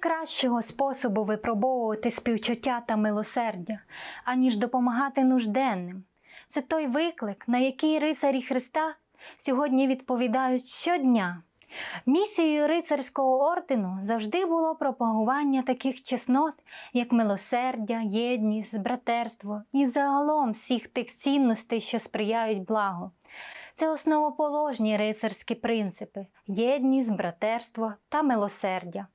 кращого способу випробовувати співчуття та милосердя, аніж допомагати нужденним. Це той виклик, на який рицарі Христа сьогодні відповідають щодня. Місією рицарського ордену завжди було пропагування таких чеснот, як милосердя, єдність, братерство і загалом всіх тих цінностей, що сприяють благу. Це основоположні рицарські принципи єдність, братерство та милосердя.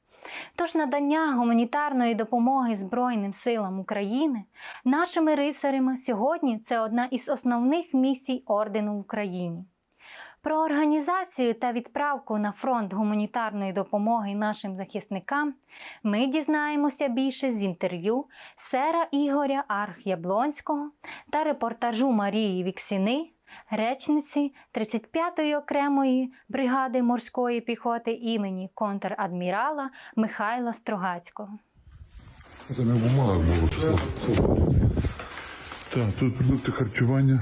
Тож надання гуманітарної допомоги Збройним силам України нашими рицарями сьогодні це одна із основних місій ордену в Україні. Про організацію та відправку на фронт гуманітарної допомоги нашим захисникам ми дізнаємося більше з інтерв'ю сера Ігоря Арх'яблонського та репортажу Марії Віксіни, речниці 35-ї окремої бригади морської піхоти імені контрадмірала Михайла Строгацького. Це не в бумагах було. Так, тут продукти харчування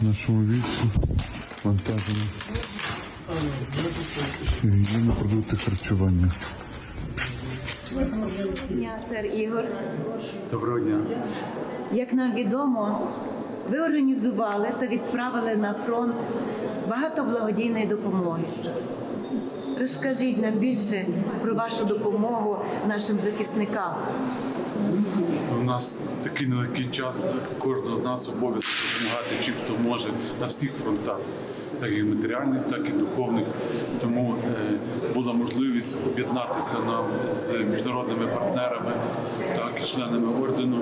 нашому війську. Вантажені. Гігієна продукти харчування. дня, сер Ігор. Доброго дня. Як нам відомо, ви організували та відправили на фронт багато благодійної допомоги. Розкажіть нам більше про вашу допомогу нашим захисникам. У нас такий нелегкий час. Кожного з нас обов'язок допомагати чим хто може на всіх фронтах, так і матеріальних, так і духовних. Тому е, була можливість об'єднатися нам з міжнародними партнерами, так і членами ордену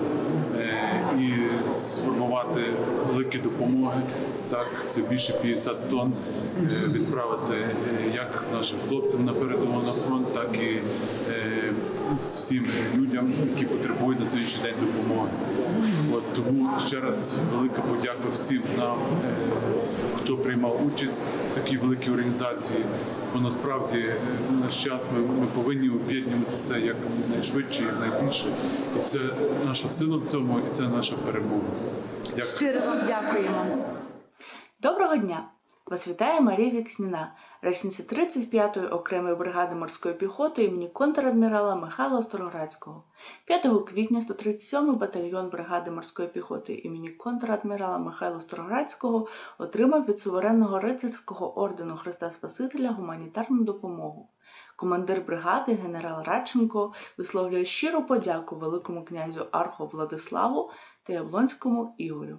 великі допомоги. Так, це більше 50 тонн е, відправити е, як нашим хлопцям на передову на фронт, так і е, всім людям, які потребують на сьогоднішній день допомоги. От тому ще раз велика подяка всім нам, хто приймав участь в такій великій організації. Бо насправді наш час ми, ми повинні об'єднуватися як найшвидше, як найбільше. І це наша сила в цьому, і це наша перемога. Дякую. Щиро вам дякуємо. Доброго дня! Вас вітає Марія Віксніна, речниця 35-ї окремої бригади морської піхоти імені контрадмірала Михайла Остроградського. 5 квітня 137-й батальйон бригади морської піхоти імені контрадмірала Михайла Остроградського отримав від суверенного рицарського ордену Христа Спасителя гуманітарну допомогу. Командир бригади генерал Радченко висловлює щиру подяку великому князю Арху Владиславу та Яблонському Ігорю.